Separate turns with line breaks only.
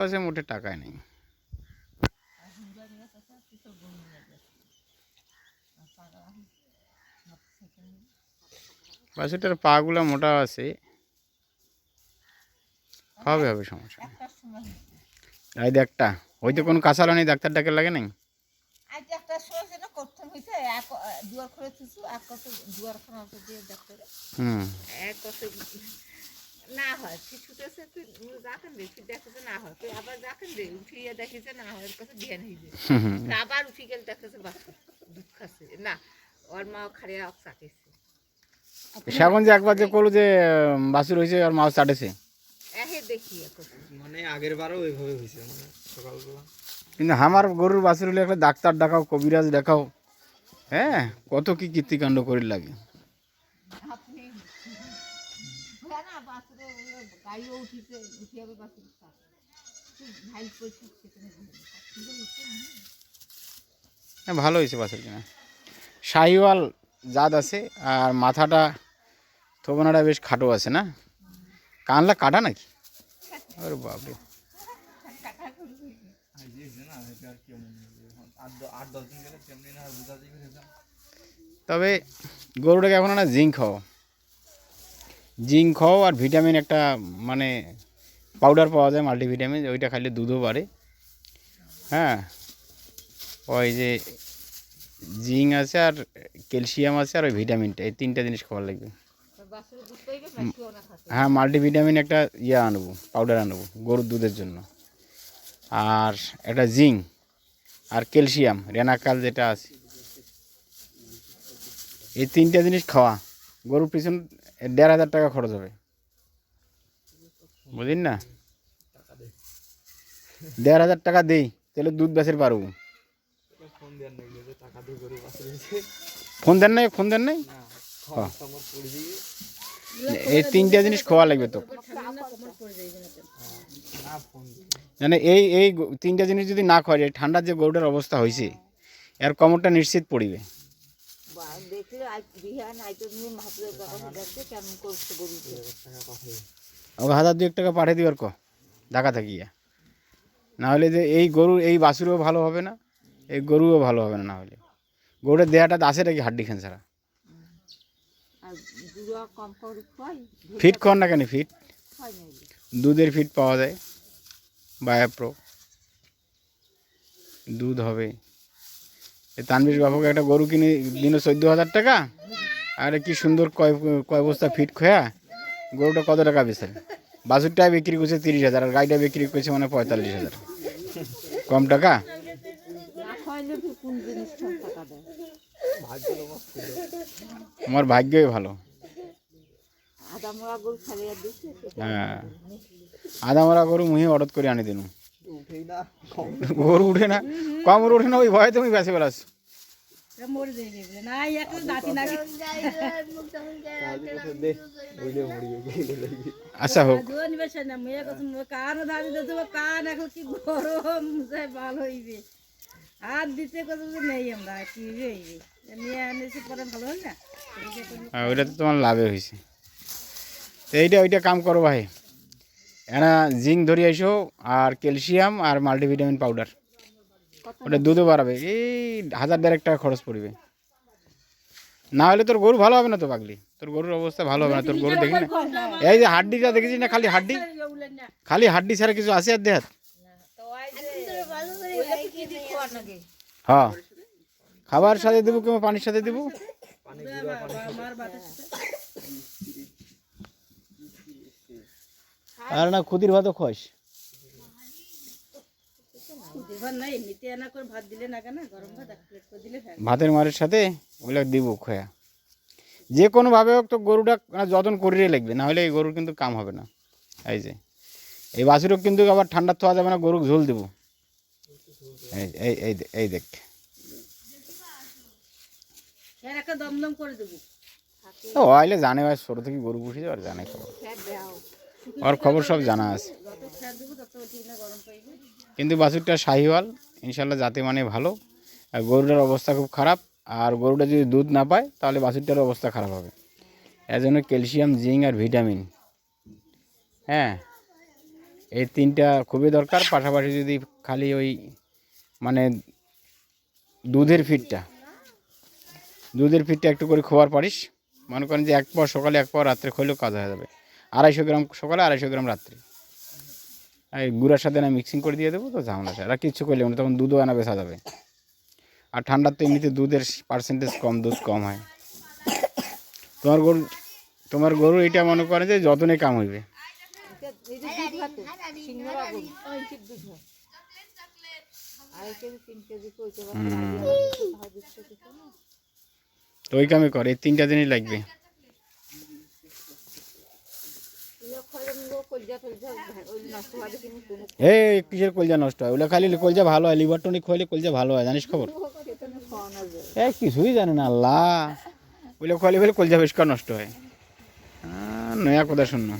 কাছে মোটে টাকায় নেই। বাছুরটার পাগুলো মোটা আছে। হবে হবে সমস্যা এই ওই তো কোনো কাঁচালো নেই ডাক্তার ডাক্তার লাগে নাই? হুম।
না হয় তুই ছুটেছে তুই যাকেন তুই দেখেছে না হয় তুই আবার যাকেন উঠিয়ে দেখেছে না হয় কাছে ধ্যান। আবার উঠি গেলে দেখেছে বাচ্চা দুধ খাচ্ছে না ওর মা খাড়িয়া চাটেছে।
সেখন যে একবার যে করল যে বাছুর হয়েছে আর মাছ চাটেছে?
এহে দেখি
মানে আগের বারও ওইভাবে হয়েছে মানে সকালবেলা।
কিন্তু আমার গরুর বাছুর হলে একটা ডাক্তার দেখাও কবিরাজ দেখাও হ্যাঁ? কত কি কীর্তিকাণ্ড করে লাগে।
বাছুরে গাড়িও উঠিছে, উঠে যাবে না।
হ্যাঁ ভালো হয়েছে বাছুর কিনা। শাহিওয়াল জাত আছে, আর মাথাটা, থোবনাটা বেশ খাটো আছে না? কানলা কাটা নাকি? ওরে বাপরে। তবে গরুটাকে এখন না জিঙ্ক খাও জিঙ্ক খাও আর ভিটামিন একটা মানে পাউডার পাওয়া যায় মাল্টিভিটামিন ওইটা খাইলে দুধও বাড়ে। হ্যাঁ ওই যে জিঙ্ক আছে আর ক্যালসিয়াম আছে আর ওই ভিটামিনটা, এই তিনটা জিনিস খাওয়া লাগবে। হ্যাঁ মাল্টিভিটামিন একটা ইয়ে আনব পাউডার আনব, গরুর দুধের জন্য। আর একটা জিঙ্ক আর ক্যালসিয়াম, রেনাকাল যেটা আছে, এই তিনটা জিনিস খাওয়া। গরুর পিছন দেড় হাজার টাকা খরচ হবে। বুঝলেন না? দেড় হাজার টাকা দেই তাহলে দুধ বেচের পারব।
ফোন
দেন নাই? ফোন দেন নাই? এই তিনটা জিনিস খাওয়া লাগবে তো। মানে এই এই তিনটা জিনিস যদি না খাওয়া যায় ঠান্ডার যে গরুটার অবস্থা হয়েছে এর কমরটা নিশ্চিত পড়িবে।
দেখলে বিহান আইতো নিয়ে কেমন করছে
ওকে হাজার দু এক টাকা পাঠিয়ে দিবার ক ঢাকা থাকিয়া না হলে যে এই গরু এই বাছুরও ভালো হবে না এই গরুও ভালো হবে না না হলে গরুর দেহাটা আছে নাকি হাড্ডি খান ছাড়া
করে খাই
ফিট খাওয়ান না কেন ফিট? দুধের ফিট পাওয়া যায় বায়াপ্রো দুধ হবে। তানবির বাবুকে একটা গরু কিনে দিন চোদ্দ হাজার টাকা। আর কি সুন্দর কয় কয় বস্তা ফিট খোয়া। গরুটা কত টাকা বেছে বাছুরটায় বিক্রি করছে তিরিশ হাজার, আর গাড়িটা বিক্রি করছে মানে পঁয়তাল্লিশ হাজার। কম টাকা? আমার ভাগ্যই ভালো। হ্যাঁ। আধা মরা গরু মুহি অর্ডার করে আনি দিন।
উঠেই না।
গরু উঠে না। কম উঠে না ওই ভয়ে তুমি
গেলে লাগবে
আচ্ছা হোক।
কান এখন কি গরম ভালো হইবে। আর দিতে কত নেই আমরা কি হইবে। নিয়ে এনেছি পরে ভালো না?
ওইটা তো তোমার লাভে হয়েছে এইটা ওইটা কাম করো ভাই। এনা জিঙ্ক ধরে আইসো আর ক্যালসিয়াম আর মাল্টিভিটামিন পাউডার। ওটা দুধও বাড়াবে। এই হাজার দেড়েক টাকা খরচ পড়বে। না হলে তোর গরু ভালো হবে না তো পাগলি? তোর গরুর অবস্থা ভালো হবে না। তোর গরু দেখি না। এই যে হাড্ডিটা দেখেছিস না খালি হাড্ডি? খালি হাড্ডি ছাড়া কিছু আছে আর দেহাত? হ্যাঁ। খাবার সাথে দেবো কিংবা পানির সাথে দেবো? আর না খুদির ভাতও খোয়াস
এবার না এমনিতে এনা করে ভাত দিলে না কেন? গরম ভাত এক প্লেট করে দিলে হ্যাঁ
ভাতের মারের সাথে ওগুলো দিব খোয়া। যে কোনোভাবে হোক তো গরুটা যত্ন করিয়ে লাগবে না হলে এই গরুর কিন্তু কাম হবে না। এই যে এই বাছুরও কিন্তু আবার ঠান্ডা থাওয়া যাবে না গরু ঝোল দেবো। এই এই এই দেখ। আইলে জানে ভাই ছোটো থেকে গরু পুষি আর জানে খবর।
দেও।
ওর খবর সব জানা আছে। কিন্তু বাছুরটা শাহিওয়াল ইনশাল্লাহ জাতি মানে ভালো। আর গরুটার অবস্থা খুব খারাপ। আর গরুটা যদি দুধ না পায়, তাহলে বাছুরটার অবস্থা খারাপ হবে। এর জন্য ক্যালসিয়াম, জিঙ্ক আর ভিটামিন। হ্যাঁ এই তিনটা খুবই দরকার। পাশাপাশি যদি খালি ওই মানে দুধের ফিটটা দুধের ফিটটা একটু করে খোয়ার পারিস। মনে করেন যে এক পর সকালে এক পর রাত্রে খইলেও কাজ হয়ে যাবে। আড়াইশো গ্রাম সকালে আড়াইশো গ্রাম রাত্রে। আর গুঁড়ার সাথে না মিক্সিং করে দিয়ে দেবো, তো ঝামেলা আর কিচ্ছু করলে না তখন দুধও আনা বেচা যাবে। আর ঠান্ডার তো এমনিতে দুধের পার্সেন্টেজ কম, দুধ কম হয়। তোমার গরু তোমার গরু এটা মনে করে যে যতনে কাম হইবে।
তো
ওই কামে করে তিনটা দিনই লাগবে
ইয়ে খয়রা নিলো কলজা টলজা ওই নষ্ট হয় দেখি কোনো
এই কিসের কলজা নষ্ট হয়? ওগুলো খালি কলজা ভালো হয় লিভার টনিক খোয়ালে কলজা ভালো হয়, জানিস খবর? এ কিছুই জানে না, আল্লাহ। ওগুলো খোয়ালি বলে কলজা বেশ নষ্ট হয়। নয়া কথা
সেখানে